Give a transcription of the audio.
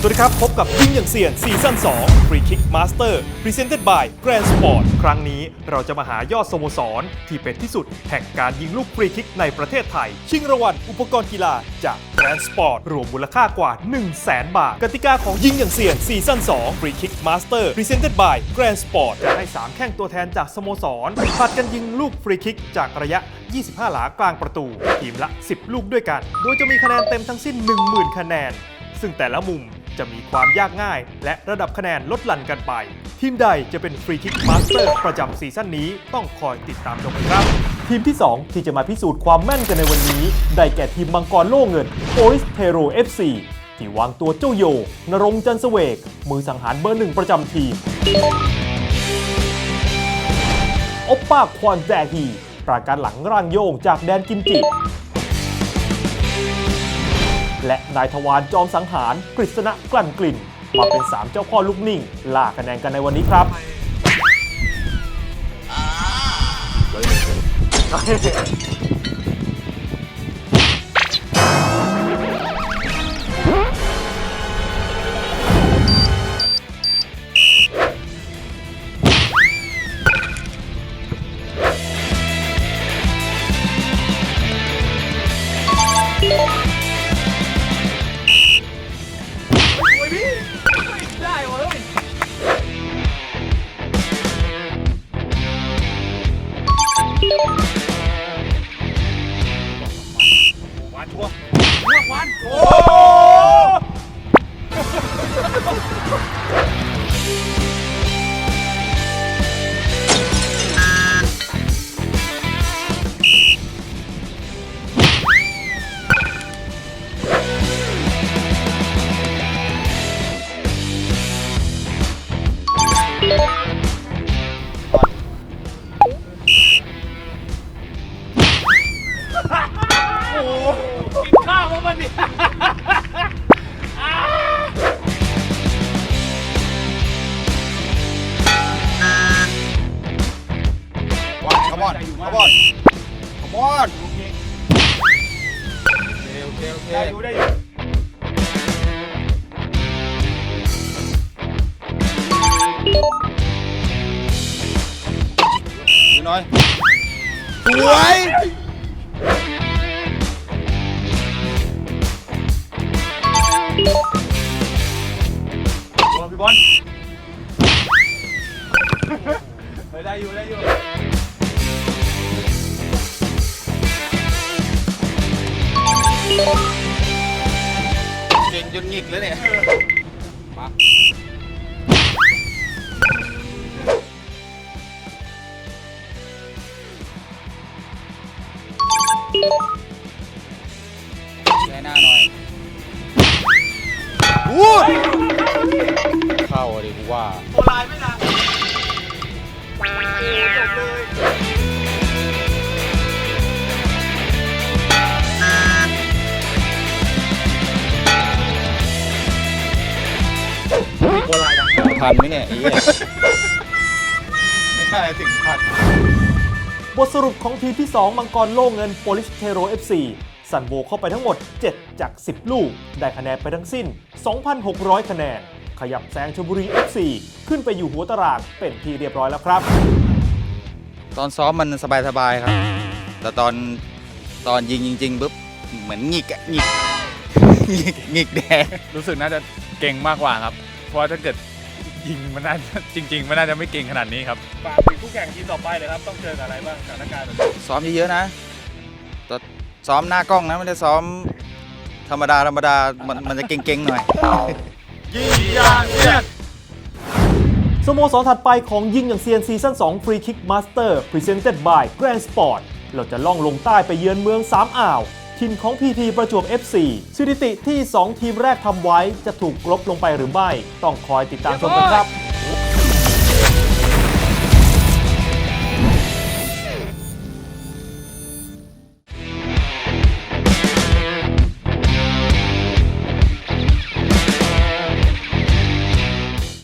สวัสดีครับ พบกับยิงอย่างเซียนซีซั่น2 Free Kick Master Presented by Grand Sport ครั้งนี้เราจะมาหายอดสโมสร ที่เป็นที่สุดแห่งการยิงลูกฟรีคิกในประเทศไทย ชิงรางวัลอุปกรณ์กีฬาจาก Grand Sport รวมมูลค่ากว่า 1 0 0 0 0แบาท กติกาของยิงอย่างเซียนซีซั่น2 Free Kick Master Presented by Grand Sport จะให้ 3 แข้งตัวแทนจากสโมสรผลัดกันยิงลูกฟรีคิกจากระยะ 25 หลากลางประตู ทีมละ 10 ลูกด้วยกัน โดยจะมีคะแนนเต็มทั้งสิ้น 10,000 คะแนน ซึ่งแต่ละมุม จะมีความยากง่าย และระดับคะแนนลดหลั่นกันไป ทีมใดจะเป็นฟรีคิกมาสเตอร์ประจำซีซั่นนี้ต้องคอยติดตามชมกันครับ ทีมที่ 2 ที่จะมาพิสูจน์ความแม่นกันในวันนี้ ได้แก่ทีมมังกรโล่เงินโอริสเทโร FC ที่วางตัวเจ้าโย นรงจันทร์เสวก มือสังหารเบอร์หนึ่งประจำทีมอปป้าควอนแจฮีประการหลังร่างโยงจากแดนกิมจิ และนายทวารจอมสังหารกฤษณะกลั่นกลิ่น มาเป็น 3 เจ้าพ่อลูกนิ่งล่าคะแนนกันในวันนี้ครับ ขบอนโอเคโอเคโอเคได้อยู่ได้อยู่หน่อยสวย เก่งจนหงิกแล้วเนี่ยมาแย่หน้าหน่อยพูดเข้าอะดิ กูว่าพันไหมเนี่ยไอ้เหี้ยไม่ใช่ถึงพันบทสรุปของทีมที่ 2 มังกรโล่เงินโปลิสเทโร FC สันโวเข้าไปทั้งหมด 7 จาก 10 ลูก ได้คะแนนไปทั้งสิ้น 2,600 คะแนน ขยับแซงชลบุรี FC ขึ้นไปอยู่หัวตารางเป็นที่เรียบร้อยแล้วครับ ตอนซ้อมมันสบายๆครับ แต่ตอนตอนยิงจริงๆปุ๊บเหมือนหงิกอะหงิกหงิกหงิกแดง รู้สึกน่าจะเก่งมากกว่าครับ เพราะว่าถ้าเกิดยิงมันน่าจริง ๆ มันน่าจะไม่เก่งขนาดนี้ครับ ฝากถึงผู้แข่งทีมต่อไปเลยครับ ต้องเจอกับอะไรบ้างสถานการณ์แบบนี้ซ้อมเยอะๆนะแต่ซ้อมหน้ากล้องนะไม่ได้ซ้อม ธรรมดาธรรมดามันมันจะเก่งๆหน่อยยิงยางเสียสโมสรถัดไปของยิงอย่างเซียนซีซั่น2 Free Kick Master Presented by Grand Sport เราจะล่องลงใต้ไปเยือนเมืองสามอ่าว ทีมของ PT ประจวบ FC สถิติที่ 2 ทีมแรกทำไว้จะถูกลบลงไปหรือไม่ ต้องคอยติดตามชมกันครับ